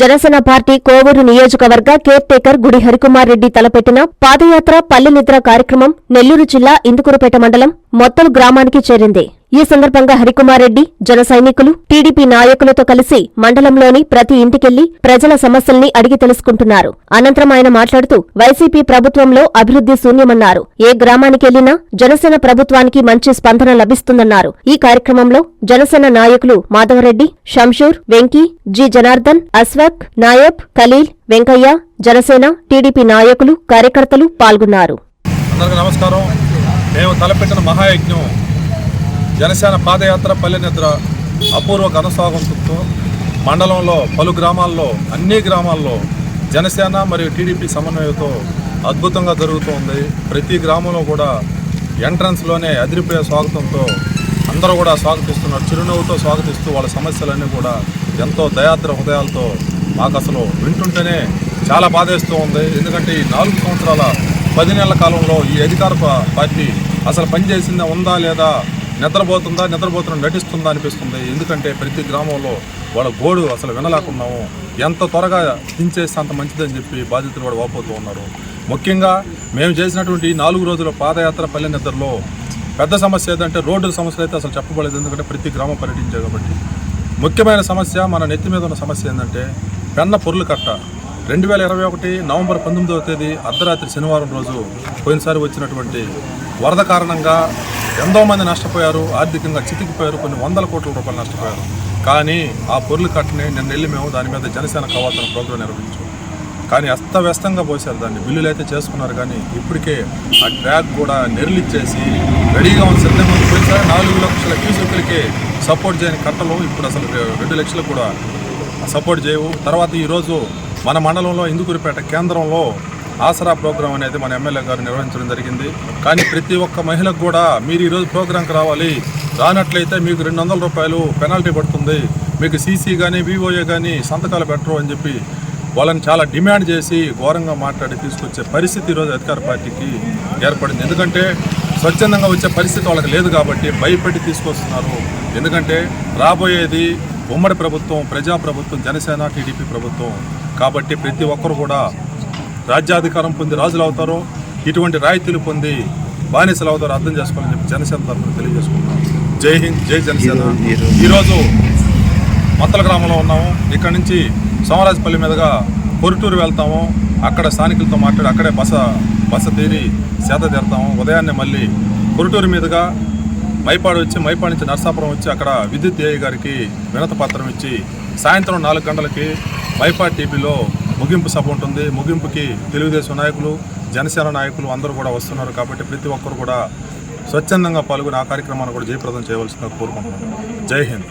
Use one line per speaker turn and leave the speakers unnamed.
Janasena party Kovur నియోజకవర్గ care taker గుడి హరికుమార్ రెడ్డి తలపెట్టిన పాదయాత్ర పల్లె నిద్ర కార్యక్రమం నెల్లూరు జిల్లా ఇందుకూరుపేట మండలం మొత్తలు గ్రామానికి చేరింది. ఈ సందర్భంగా హరికుమార్ రెడ్డి జన సైనికులు టీడీపీ నాయకులతో కలిసి మండలంలోని ప్రతి ఇంటికెళ్ళి ప్రజల సమస్యల్ని అడిగి తెలుసుకుంటున్నారు. అనంతరం ఆయన మాట్లాడుతూ వైసీపీ ప్రభుత్వంలో అభివృద్ధి శూన్యమన్నారు. ఏ గ్రామానికెళ్ళినా జనసేన ప్రభుత్వానికి మంచి స్పందన లభిస్తుందన్నారు. ఈ కార్యక్రమంలో జనసేన నాయకులు మాధవరెడ్డి షంషూర్ వెంకీ జి జనార్దన్ అస్వక్ నాయబ్ ఖలీల్ వెంకయ్య జనసేన టీడీపీ నాయకులు కార్యకర్తలు పాల్గొన్నారు.
నమస్కారం. మేము తలపెట్టిన మహాయజ్ఞం జనసేన పాదయాత్ర పల్లె నిద్ర అపూర్వ ఘనస్వాగతంతో మండలంలో పలు గ్రామాల్లో అన్ని గ్రామాల్లో జనసేన మరియు టీడీపీ సమన్వయంతో అద్భుతంగా జరుగుతుంది. ప్రతి గ్రామంలో కూడా ఎంట్రన్స్లోనే అదిరిపోయే స్వాగతంతో అందరూ కూడా స్వాగతిస్తున్నారు. చిరునవ్వుతో స్వాగతిస్తూ వాళ్ళ సమస్యలన్నీ కూడా ఎంతో దయాద్ర హృదయాలతో మాకు అసలు వింటుంటేనే చాలా బాధేస్తూ ఉంది. ఎందుకంటే ఈ నాలుగు సంవత్సరాల పది నెలల కాలంలో ఈ అధికార పార్టీ అసలు పనిచేసిందా ఉందా లేదా నిద్రపోతుందా నిద్రపోతున్నా నటిస్తుందా అనిపిస్తుంది. ఎందుకంటే ప్రతి గ్రామంలో వాళ్ళ గోడు అసలు వినలేకున్నాము. ఎంత త్వరగా దించేస్తే అంత మంచిదని చెప్పి బాధితులు కూడా వాపోతూ ఉన్నారు. ముఖ్యంగా మేము చేసినటువంటి నాలుగు రోజుల పాదయాత్ర పల్లె నిద్రలో పెద్ద సమస్య ఏదంటే రోడ్డు సమస్యలు అయితే అసలు చెప్పబడలేదు. ఎందుకంటే ప్రతి గ్రామం పర్యటించే కాబట్టి. ముఖ్యమైన సమస్య మన నెత్తి మీద ఉన్న సమస్య ఏంటంటే పెన్న పొరులు కట్ట. రెండు వేల ఇరవై ఒకటి నవంబర్ పంతొమ్మిదవ తేదీ అర్ధరాత్రి శనివారం రోజు పోయినసారి వచ్చినటువంటి వరద కారణంగా ఎంతో మంది నష్టపోయారు ఆర్థికంగా చితికిపోయారు కొన్ని వందల కోట్ల రూపాయలు నష్టపోయారు. కానీ ఆ పొరులు కట్టని నిన్న వెళ్ళి మేము దాని మీద జనసేన కవాతన ప్రోగ్రాం నిర్వహించాం. కానీ అస్తవ్యస్తంగా పోసారు దాన్ని. బిల్లులు అయితే చేసుకున్నారు కానీ ఇప్పటికే ఆ ట్రాక్ కూడా నెరలిచ్చేసి రెడీగా ఉన్న సిద్ధంగా ఉంది పోయినసారి నాలుగు లక్షల క్యూసెక్కులకి సపోర్ట్ చేయని కట్టలు ఇప్పుడు అసలు రెండు లక్షలు కూడా సపోర్ట్ చేయవు. తర్వాత ఈరోజు మన మండలంలో ఇందుకూరిపేట కేంద్రంలో ఆసరా ప్రోగ్రాం అనేది మన ఎమ్మెల్యే గారు నిర్వహించడం జరిగింది. కానీ ప్రతి ఒక్క మహిళకు కూడా మీరు ఈరోజు ప్రోగ్రాంకి రావాలి. రానట్లయితే మీకు రెండు వందల రూపాయలు పెనాల్టీ పడుతుంది. మీకు సీసీ కానీ వివోఏ కానీ సంతకాలు పెట్టరు అని చెప్పి వాళ్ళని చాలా డిమాండ్ చేసి ఘోరంగా మాట్లాడి తీసుకొచ్చే పరిస్థితి ఈరోజు అధికార పార్టీకి ఏర్పడింది. ఎందుకంటే స్వచ్ఛందంగా వచ్చే పరిస్థితి వాళ్ళకి లేదు కాబట్టి భయపెట్టి తీసుకొస్తున్నారు. ఎందుకంటే రాబోయేది ఉమ్మడి ప్రభుత్వం ప్రజాప్రభుత్వం జనసేన టీడీపీ ప్రభుత్వం. కాబట్టి ప్రతి ఒక్కరు కూడా రాజ్యాధికారం పొంది రాజులు అవుతారో ఇటువంటి రాయితీలు పొంది బానిసలు అవుతారో అర్థం చేసుకోవాలని చెప్పి జనసేన తరఫున తెలియజేసుకుంటున్నాం. జై హింద్ జై జనసేన. ఈరోజు మొత్తల గ్రామంలో ఉన్నాము. ఇక్కడ నుంచి సోమరాజపల్లి మీదుగా పొరుటూరు వెళ్తాము. అక్కడ స్థానికులతో మాట్లాడి అక్కడే బస బస తీరి సేద తీరుతాము. ఉదయాన్నే మళ్ళీ పొరుటూరు మీదుగా మైపాడు వచ్చి మైపాడు నుంచి నర్సాపురం వచ్చి అక్కడ విద్యుత్ ఏఐ గారికి వినత పత్రం ఇచ్చి సాయంత్రం నాలుగు గంటలకి మైపాడు టీవీలో ముగింపు సభ ఉంటుంది. ముగింపుకి తెలుగుదేశం నాయకులు జనసేన నాయకులు అందరూ కూడా వస్తున్నారు కాబట్టి ప్రతి ఒక్కరు కూడా స్వచ్ఛందంగా పాల్గొని ఆ కార్యక్రమాన్ని కూడా జయప్రదం చేయవలసిందిగా కోరుకుంటున్నాను. జై హింద్.